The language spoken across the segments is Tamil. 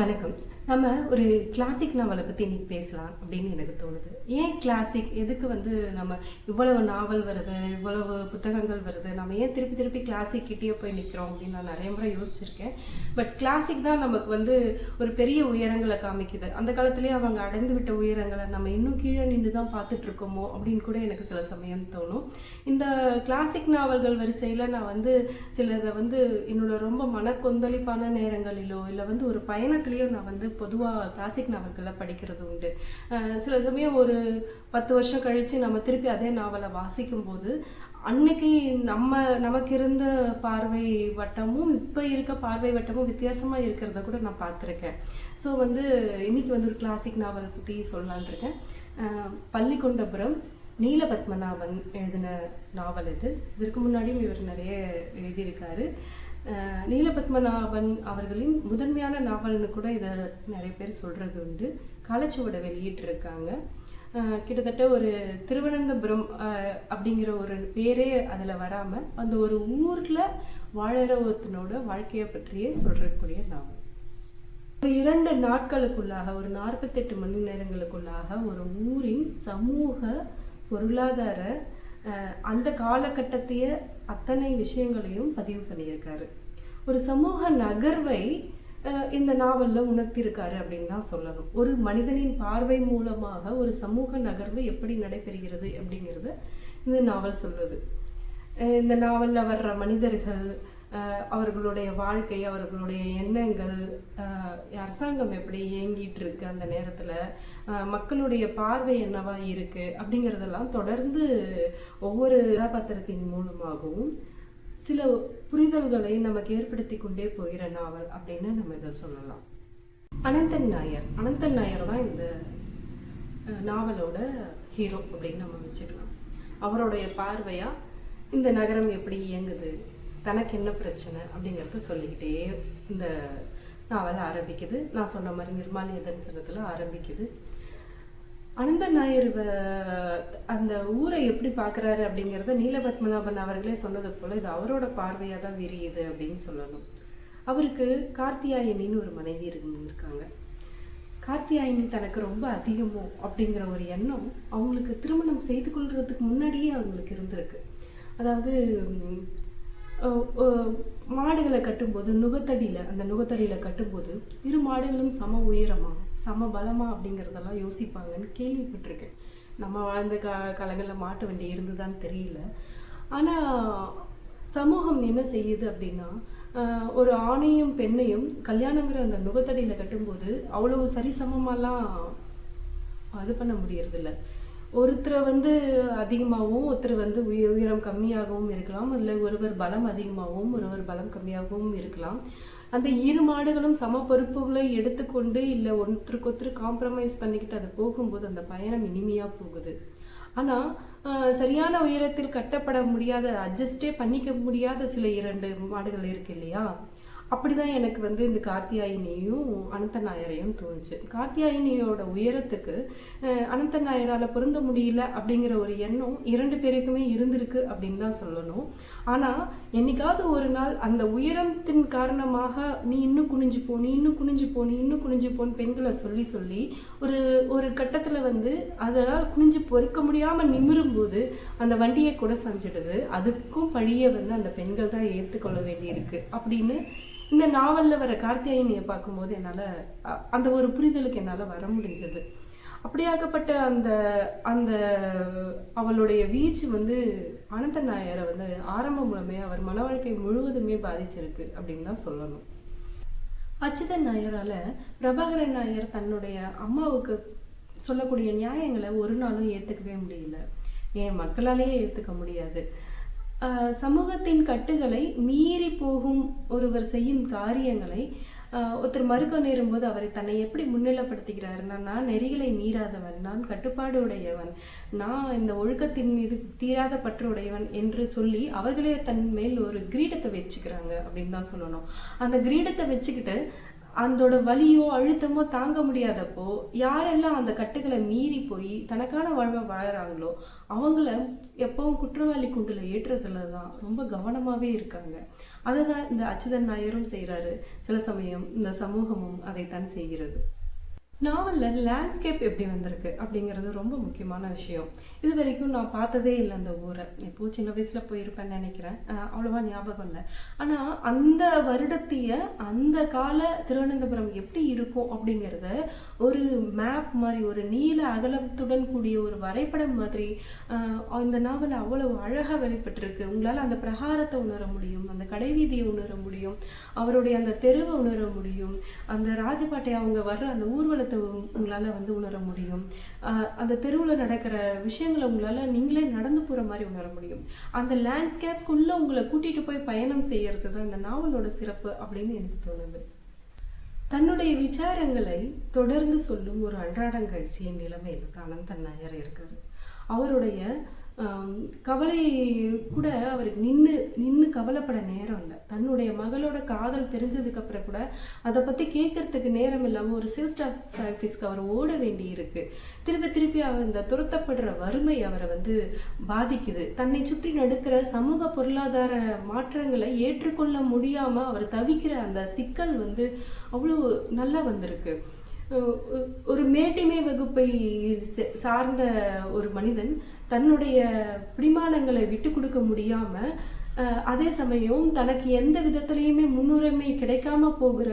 வணக்கம். நம்ம ஒரு கிளாசிக் நாவலை பற்றி இன்றைக்கி பேசலாம் அப்படின்னு எனக்கு தோணுது. ஏன் கிளாசிக் எதுக்கு வந்து நம்ம இவ்வளவு நாவல் வருது இவ்வளவு புத்தகங்கள் வருது? நம்ம ஏன் திருப்பி திருப்பி கிளாசிக் கிட்டேயே போய் நிற்கிறோம் அப்படின்னு நான் நிறைய முறை யோசிச்சிருக்கேன். பட் கிளாசிக் தான் நமக்கு வந்து ஒரு பெரிய உயரங்களை காமிக்குது. அந்த காலத்துலேயே அவங்க அடைந்து விட்ட உயரங்களை நம்ம இன்னும் கீழே நின்று தான் பார்த்துட்ருக்கோமோ அப்படின்னு கூட எனக்கு சில சமயம் தோணும். இந்த கிளாசிக் நாவல்கள் வரிசையில் நான் வந்து சிலதை வந்து என்னோட ரொம்ப மனக்கொந்தளிப்பான நேரங்களிலோ இல்லை வந்து ஒரு பயணத்துலேயோ நான் வந்து பொதுவாக கிளாசிக் நாவல்களை படிக்கிறது உண்டு. சில சமயம் ஒரு பத்து வருஷம் கழித்து நம்ம திருப்பி அதே நாவலை வாசிக்கும்போது அன்னைக்கு நம்ம நமக்கு இருந்த பார்வை வட்டமும் இப்போ இருக்க பார்வை வட்டமும் வித்தியாசமாக இருக்கிறத கூட நான் பார்த்துருக்கேன். ஸோ வந்து இன்னைக்கு வந்து ஒரு கிளாசிக் நாவல் பற்றி சொல்லலான் இருக்கேன். பள்ளிக்கொண்டபுரம் நீலபத்மநாபன் எழுதின நாவல் இது. இதற்கு முன்னாடியும் இவர் நிறைய எழுதியிருக்காரு. நீலபத்மநாபன் அவர்களின் முதன்மையான நாவல்னு கூட இதை நிறைய பேர் சொல்கிறது உண்டு. காலச்சுவடை வெளியிட்டிருக்காங்க. கிட்டத்தட்ட ஒரு திருவனந்தபுரம் அப்படிங்கிற ஒரு பேரே அதில் வராமல் அந்த ஒரு ஊரில் வாழற ஒருத்தனோட வாழ்க்கையை பற்றியே சொல்கிறக்கூடிய நாவல். ஒரு இரண்டு நாட்களுக்குள்ளாக ஒரு நாற்பத்தெட்டு மணி நேரங்களுக்குள்ளாக ஒரு ஊரின் சமூக பொருளாதார அந்த காலகட்டத்தைய அத்தனை விஷயங்களையும் பதிவு பண்ணியிருக்காரு. ஒரு சமூக நகர்வை இந்த நாவலில் உணர்த்தியிருக்காரு அப்படின்னு தான் சொல்லணும். ஒரு மனிதனின் பார்வை மூலமாக ஒரு சமூக நகர்வு எப்படி நடைபெறுகிறது அப்படிங்கிறத இந்த நாவல் சொல்லுது இந்த நாவலில் வர்ற மனிதர்கள் அவர்களுடைய வாழ்க்கை அவர்களுடைய எண்ணங்கள் அரசாங்கம் எப்படி இயங்கிட்டு இருக்கு அந்த நேரத்தில்? மக்களுடைய பார்வை என்னவா இருக்கு? அப்படிங்கிறதெல்லாம் தொடர்ந்து ஒவ்வொரு கதாபாத்திரத்தின் மூலமாகவும் சில புரிதல்களை நமக்கு ஏற்படுத்தி கொண்டே போகிற நாவல் அப்படின்னு நம்ம இதை சொல்லலாம். அனந்தன் நாயர். அனந்தன் நாயர் தான் இந்த நாவலோட ஹீரோ அப்படின்னு நம்ம வச்சுக்கலாம். அவருடைய பார்வையாக இந்த நகரம் எப்படி இயங்குது? தனக்கு என்ன பிரச்சனை அப்படிங்கிறத சொல்லிக்கிட்டே இந்த நாவல் ஆரம்பிக்குது. நான் சொன்ன மாதிரி நிர்மாலிய தரிசனத்தில் ஆரம்பிக்குது. அனந்த நாயர் வ- அந்த ஊரை எப்படி பார்க்குறாரு அப்படிங்கிறத நீலபத்மநாபன் அவர்களே சொன்னது போல் இது அவரோட பார்வையாக தான் விரியுது அப்படின்னு சொல்லணும். அவருக்கு கார்த்தியாயினின்னு ஒரு மனைவி இருந்திருக்காங்க. கார்த்தியாயினி தனக்கு ரொம்ப அதிகமோ அப்படிங்கிற ஒரு எண்ணம் அவங்களுக்கு திருமணம் செய்து கொள்றதுக்கு முன்னாடியே அவங்களுக்கு இருந்திருக்கு. அதாவது மாடுகளை கட்டும்போது நுகத்தடியில் அந்த நுகத்தடியில் கட்டும்போது இரு மாடுகளும் சம உயரமா சம பலமா அப்படிங்கிறதெல்லாம் யோசிப்பாங்கன்னு கேள்விப்பட்டிருக்கேன். நம்ம வாழ்ந்த கா காலங்களில் மாட்டு வண்டி இருந்துதான்னு தெரியல. ஆனால் சமூகம் என்ன செய்யுது அப்படின்னா ஒரு ஆணையும் பெண்ணையும் கல்யாணங்கிற அந்த நுகத்தடியில் கட்டும்போது அவ்வளவு சரிசமமாலாம் அது பண்ண முடியறதில்ல. ஒருத்தரை வந்து அதிகமாகவும் ஒருத்தர் வந்து உய உயரம் கம்மியாகவும் இருக்கலாம். அதில் ஒருவர் பலம் அதிகமாகவும் ஒருவர் பலம் கம்மியாகவும் இருக்கலாம். அந்த இரு மாடுகளும் சம பொறுப்புகளை எடுத்துக்கொண்டு இல்லை ஒருத்தருக்கு ஒருத்தர் காம்ப்ரமைஸ் பண்ணிக்கிட்டு அது போகும்போது அந்த பயணம் இனிமையாக போகுது. ஆனால் சரியான உயரத்தில் கட்டப்பட முடியாத அட்ஜஸ்டே பண்ணிக்க முடியாத சில இரண்டு மாடுகள் இருக்கு இல்லையா? அப்படிதான் எனக்கு வந்து இந்த கார்த்தியாயினியும் அனந்த நாயரையும் தோணுச்சு. கார்த்தியாயினியோட உயரத்துக்கு அனந்த நாயரால் பொருந்த முடியல அப்படிங்கிற ஒரு எண்ணம் இரண்டு பேருக்குமே இருந்திருக்கு அப்படின்னு தான் சொல்லணும். ஆனால் என்னைக்காவது ஒரு நாள் அந்த உயரத்தின் காரணமாக நீ இன்னும் குனிஞ்சு போ நீ இன்னும் குனிஞ்சு போ நீ இன்னும் குனிஞ்சு போன்னு பெண்களை சொல்லி சொல்லி ஒரு ஒரு கட்டத்தில் வந்து அதனால் குனிஞ்சு பொறுக்க முடியாமல் நிமிரும்போது அந்த வண்டியை கூட சஞ்சிடுது அதுக்கும் பழியை வந்து அந்த பெண்கள் தான் ஏற்றுக்கொள்ள வேண்டியிருக்கு அப்படின்னு இந்த நாவலில் வர கார்த்தியாயினியை பார்க்கும்போது என்னால் அந்த ஒரு புரிதலுக்கு என்னால் வர முடிஞ்சது. அப்படியாகப்பட்ட அந்த அந்த அவளுடைய வீச்சு வந்து அனந்த நாயரை வந்து ஆரம்பம் மூலமே அவர் மன வாழ்க்கை முழுவதுமே பாதிச்சிருக்கு அப்படின்னு தான் சொல்லணும். அச்சுதன் நாயரால் பிரபாகரன் நாயர் தன்னுடைய அம்மாவுக்கு சொல்லக்கூடிய நியாயங்களை ஒரு நாளும் ஏற்றுக்கவே முடியல. ஏன் மக்களாலேயே ஏற்றுக்க முடியாது. சமூகத்தின் கட்டுகளை மீறி போகும் ஒருவர் செய்யும் காரியங்களை ஒருத்தர் மறுக்க நேரும்போது அவரை தன்னை எப்படி முன்னிலைப்படுத்திக்கிறாருன்னா நான் நெறிகளை மீறாதவன் நான் கட்டுப்பாடு உடையவன் நான் இந்த ஒழுக்கத்தின் மீது தீராத பற்று உடையவன் என்று சொல்லி அவர்களே தன் மேல் ஒரு கிரீடத்தை வச்சுக்கிறாங்க அப்படின்னு தான் சொல்லணும். அந்த கிரீடத்தை வச்சுக்கிட்டு அதோட வலியோ அழுத்தமோ தாங்க முடியாதப்போ யாரெல்லாம் அந்த கட்டுகளை மீறி போய் தனக்கான வாழ்வை வாழறாங்களோ அவங்கள எப்பவும் குற்றவாளி குண்டில் ஏற்றுறதுல தான் ரொம்ப கவனமாகவே இருக்காங்க. அதை தான் இந்த அச்சுதன் நாயரும் செய்கிறாரு சில சமயம் இந்த சமூகமும் அதைத்தான் செய்கிறது. நாவலில் லேண்ட்ஸ்கேப் எப்படி வந்திருக்கு அப்படிங்கிறது ரொம்ப முக்கியமான விஷயம். இது வரைக்கும் நான் பார்த்ததே இல்லை அந்த ஊரை. இப்போது சின்ன வயசில் போயிருப்பேன்னு நினைக்கிறேன். அவ்வளோவா அவ்வளவா ஞாபகம் இல்லை. ஆனால் அந்த வருடத்திய அந்த கால திருவனந்தபுரம் எப்படி இருக்கும் அப்படிங்கிறத ஒரு மேப் மாதிரி ஒரு நீல அகலத்துடன் கூடிய ஒரு வரைபடம் மாதிரி அந்த நாவல் அவ்வளவு அழகாக வெளிப்பட்டிருக்கு. உங்களால் அந்த பிரகாரத்தை உணர முடியும் அந்த கடைவீதியை உணர முடியும் அவருடைய அந்த தெருவை உணர முடியும் அந்த ராஜபாட்டை அவங்க வர்ற அந்த ஊர்வலத்தை உங்களால் வந்து உணர முடியும். அந்த தெருவில் நடக்கிற விஷயங்களை உங்களால் நீங்களே நடந்து போகிற மாதிரி உணர முடியும். அந்த லேண்ட்ஸ்கேப்குள்ளே உங்களை கூட்டிகிட்டு போய் பயணம் செய்யறது தான் இந்த நாவலோட சிறப்பு அப்படின்னு எனக்கு தோணுது. தன்னுடைய விசாரங்களை தொடர்ந்து சொல்லும் ஒரு அன்றாடங்கட்சியின் நிலைமையில் தான். அனந்தன் நாயர் இருக்கார். அவருடைய கவலை கூட அவருக்கு நின்று நின்று கவலைப்பட நேரம் இல்லை. தன்னுடைய மகளோட காதல் தெரிஞ்சதுக்கப்புறம் கூட அதை பற்றி கேட்கறதுக்கு நேரம் இல்லாமல் ஒரு சேல்ஸ் ஸ்டாஃப் ஆஃபீஸ்க்கு அவர் ஓட வேண்டி இருக்கு திருப்பி திருப்பி அவர் இந்த துரத்தப்படுற வறுமை அவரை வந்து பாதிக்குது. தன்னை சுற்றி நடக்கிற சமூக பொருளாதார மாற்றங்களை ஏற்றுக்கொள்ள முடியாமல் அவர் தவிக்கிற அந்த சிக்கல் வந்து அவ்வளோ நல்லா வந்திருக்கு. ஒரு மேட்டிமை வகுப்பை சார்ந்த ஒரு மனிதன் தன்னுடைய பிடிமானங்களை விட்டு கொடுக்க முடியாம அதே சமயம் தனக்கு எந்த விதத்துலேயுமே முன்னுரிமை கிடைக்காம போகிற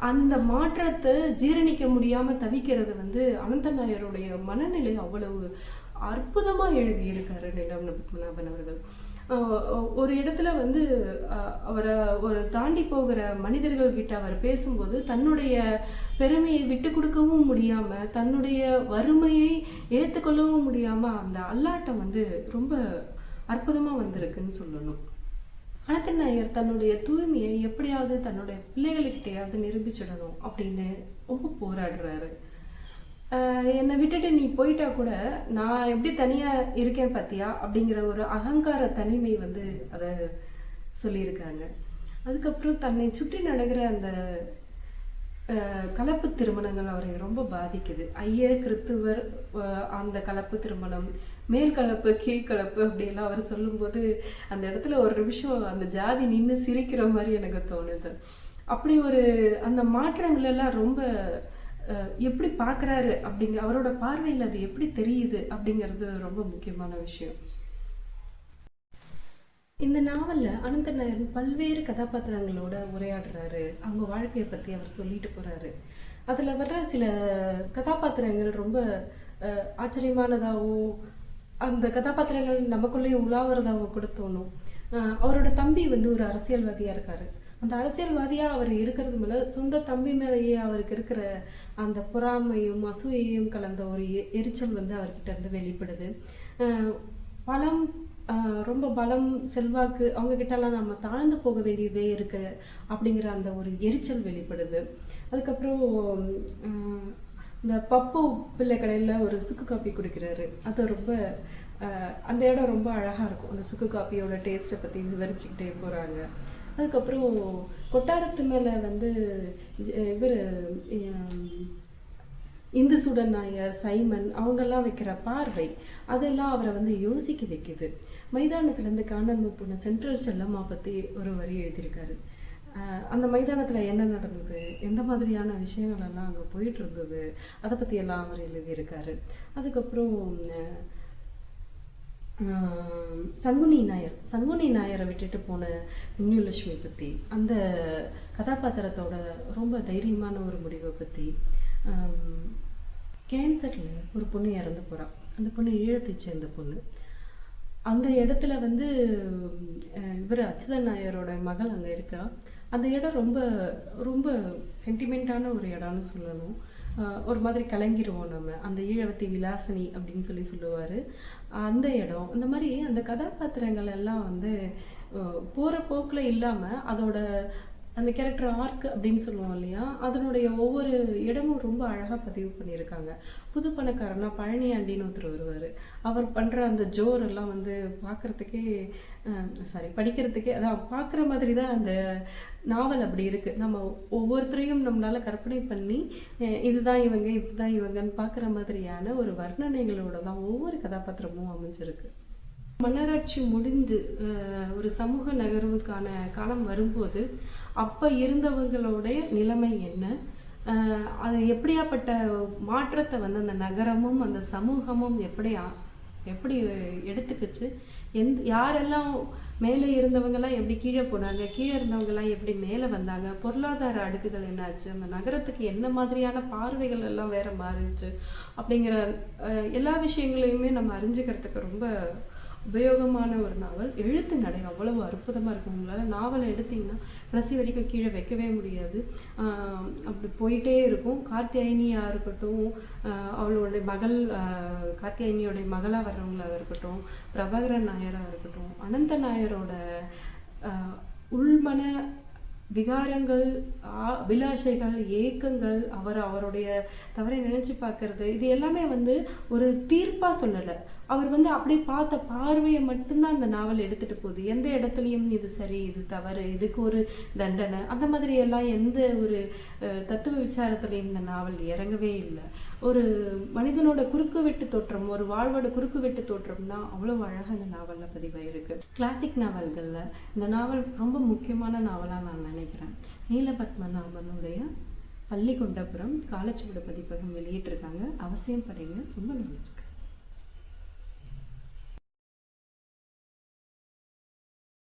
அந்த மாற்றத்தை ஜீரணிக்க முடியாம தவிக்கிறது வந்து அனந்த நாயருடைய மனநிலை அவ்வளவு அற்புதமா எழுதியிருக்காரு நிலம் நபன் அவர்கள் ஒரு இடத்துல வந்து அவரை ஒரு தாண்டி போகிற மனிதர்கள் கிட்ட அவர் பேசும்போது தன்னுடைய பெருமையை விட்டு கொடுக்கவும் முடியாம தன்னுடைய வறுமையை ஏற்றுக்கொள்ளவும் முடியாம அந்த அல்லாட்டம் வந்து ரொம்ப அற்புதமா வந்திருக்குன்னு சொல்லணும். அனந்தன் நாயர் தன்னுடைய தூய்மையை எப்படியாவது தன்னுடைய பிள்ளைகளுக்கிட்டையாவது நிரூபிச்சிடணும் அப்படின்னு ரொம்ப போராடுறாரு. என்னை விட்டுட்டு நீ போயிட்டா கூட நான் எப்படி தனியாக இருக்கேன் பார்த்தியா அப்படிங்கிற ஒரு அகங்கார தனிமை வந்து அதை சொல்லியிருக்காங்க. அதுக்கப்புறம் தன்னை சுற்றி நடக்கிற அந்த கலப்பு திருமணங்கள் அவரை ரொம்ப பாதிக்குது. ஐயர் கிறித்துவர் அந்த கலப்பு திருமணம் மேல் கலப்பு கீழ்கலப்பு அப்படியெல்லாம் அவர் சொல்லும்போது அந்த இடத்துல ஒரு நிமிஷம் அந்த ஜாதி நின்று சிரிக்கிற மாதிரி எனக்கு தோணுது. அப்படி ஒரு அந்த மாற்றங்கள் எல்லாம் ரொம்ப எப்படி பார்க்குறாரு அப்படிங்க அவரோட பார்வையில் அது எப்படி தெரியுது அப்படிங்கிறது ரொம்ப முக்கியமான விஷயம். இந்த நாவலில் அனந்த நாயர் பல்வேறு கதாபாத்திரங்களோட உரையாடுறாரு. அவங்க வாழ்க்கையை பற்றி அவர் சொல்லிட்டு போகிறாரு அதில் வர்ற சில கதாபாத்திரங்கள் ரொம்ப ஆச்சரியமானதாகவும் அந்த கதாபாத்திரங்கள் நமக்குள்ளேயே உலாவுறதாகவும் கூட தோணும். அவரோட தம்பி வந்து ஒரு அரசியல்வாதியாக இருக்காரு. அந்த அரசியல்வாதியாக அவர் இருக்கிறது மேல சொந்த தம்பி மேலேயே அவருக்கு இருக்கிற அந்த பொறாமையும் அசூயையும் கலந்த ஒரு எரிச்சல் வந்து அவர்கிட்ட இருந்து வெளிப்படுது. பலம் ரொம்ப பலம் செல்வாக்கு அவங்க கிட்டலாம் நம்ம தாழ்ந்து போக வேண்டியதே இருக்கு அப்படிங்கிற அந்த ஒரு எரிச்சல் வெளிப்படுது. அதுக்கப்புறம் இந்த பப்பு பிள்ளை கடையில் ஒரு சுக்கு காப்பி குடிக்கிறாரு. அது ரொம்ப அந்த இடம் ரொம்ப அழகாக இருக்கும். அந்த சுக்கு காப்பியோட டேஸ்ட்டை பற்றி விவரிச்சுக்கிட்டே போகிறாங்க அதுக்கப்புறம் கொட்டாரத்து மேலே வந்து இவர் இந்து சுடன் நாயர் சைமன் அவங்கெல்லாம் வைக்கிற பார்வை அதெல்லாம் அவரை வந்து யோசிக்க வைக்குது. மைதானத்துலேருந்து காணாமல் போன சென்ட்ரல் செல்லம்மா பற்றி ஒரு வரி எழுதியிருக்காரு. அந்த மைதானத்தில் என்ன நடந்தது? எந்த மாதிரியான விஷயங்கள் எல்லாம் அங்கே போயிட்டு இருந்தது? அதை பற்றியெல்லாம் அவர் எழுதியிருக்காரு. அதுக்கப்புறம் சங்குனி நாயர். சங்குனி நாயரை விட்டுட்டு போன புண்ணியலட்சுமி பற்றி அந்த கதாபாத்திரத்தோட ரொம்ப தைரியமான ஒரு முடிவை பற்றி கேன்சரில் ஒரு பொண்ணு இறந்து போகிறான் அந்த பொண்ணு ஈழத்தை சேர்ந்த பொண்ணு. அந்த இடத்துல வந்து இவர் அச்சுதன் நாயரோட மகள் அங்கே இருக்கா. அந்த இடம் ரொம்ப ரொம்ப சென்டிமெண்ட்டான ஒரு இடம்னு சொல்லணும். ஒரு மாதிரி கலங்கிருவோம் நம்ம. அந்த ஈழவத்தி விலாசினி அப்படின்னு சொல்லி சொல்லுவார். அந்த இடம் அந்த மாதிரி அந்த கதாபாத்திரங்கள் எல்லாம் வந்து போகிற போக்கில் இல்லாமல் அதோட அந்த கேரக்டர் ஆர்க் அப்படின்னு சொல்லுவோம் இல்லையா? அதனுடைய ஒவ்வொரு இடமும் ரொம்ப அழகாக பதிவு பண்ணியிருக்காங்க. புது பணக்காரனா பழனியாண்டின்னு ஒருத்தர் வருவார். அவர் பண்ணுற அந்த ஜோர் எல்லாம் வந்து பார்க்குறதுக்கே சாரி படிக்கிறதுக்கே அதான் பார்க்குற மாதிரி தான் அந்த நாவல் அப்படி இருக்குது நம்ம ஒவ்வொருத்தரையும் நம்மளால் கற்பனை பண்ணி இதுதான் இவங்க இதுதான் இவங்கன்னு பார்க்குற மாதிரியான ஒரு வர்ணனைகளோட தான் ஒவ்வொரு கதாபாத்திரமும் அமைஞ்சிருக்கு. மன்னராட்சி முடிந்து ஒரு சமூக நகர்வுக்கான காலம் வரும்போது அப்போ இருந்தவங்களுடைய நிலைமை என்ன? அது எப்படியாப்பட்ட மாற்றத்தை வந்து அந்த நகரமும் அந்த சமூகமும் எப்படி எப்படி எடுத்துக்கிச்சு? எந்த யாரெல்லாம் மேலே இருந்தவங்கெல்லாம் எப்படி கீழே போனாங்க? கீழே இருந்தவங்கெல்லாம் எப்படி மேலே வந்தாங்க? பொருளாதார அடுக்குகள் என்னாச்சு? அந்த நகரத்துக்கு என்ன மாதிரியான பார்வைகள் எல்லாம் வேற மாறிடுச்சு? அப்படிங்கிற எல்லா விஷயங்களையுமே நம்ம அறிஞ்சுக்கிறதுக்கு ரொம்ப உபயோகமான ஒரு நாவல் எழுத்து நடை அவ்வளவு அற்புதமாக இருக்கும். உங்களால் நாவலை எடுத்தீங்கன்னா கடைசி வரைக்கும் கீழே வைக்கவே முடியாது. அப்படி போயிட்டே இருக்கும். கார்த்தியாயினியாக இருக்கட்டும் அவளுடைய மகள் கார்த்தியாயினியோடைய மகளாக வர்றவங்களாக இருக்கட்டும் பிரபாகரன் நாயராக இருக்கட்டும் அனந்த நாயரோட உள்மன விகாரங்கள் ஆ- அபிலாஷைகள் ஏக்கங்கள் அவர் அவருடைய தவறை நினைச்சு பார்க்கறது இது எல்லாமே வந்து ஒரு தீர்ப்பாக சொல்லலை. அவர் வந்து அப்படியே பார்த்த பார்வையை மட்டும்தான் அந்த நாவல் எடுத்துகிட்டு போகுது. எந்த இடத்துலையும் இது சரி இது தவறு இதுக்கு ஒரு தண்டனை அந்த மாதிரி எல்லாம் எந்த ஒரு தத்துவ விசாரத்துலையும் இந்த நாவல் இறங்கவே இல்லை. ஒரு மனிதனோட குறுக்கு வெட்டு தோற்றம் ஒரு வாழ்வோட குறுக்கு வெட்டு தோற்றம் தான் அவ்வளோ அழகாக இந்த நாவலில் பதிவாயிருக்கு. கிளாசிக் நாவல்களில் இந்த நாவல் ரொம்ப முக்கியமான நாவலாக நான் நினைக்கிறேன். நீலபத்மநாபனுடைய பள்ளிக்கொண்டபுரம் காலச்சுவட பதிப்பகம் வெளியிட்டிருக்காங்க. அவசியம் படைங்க. ரொம்ப நல்லது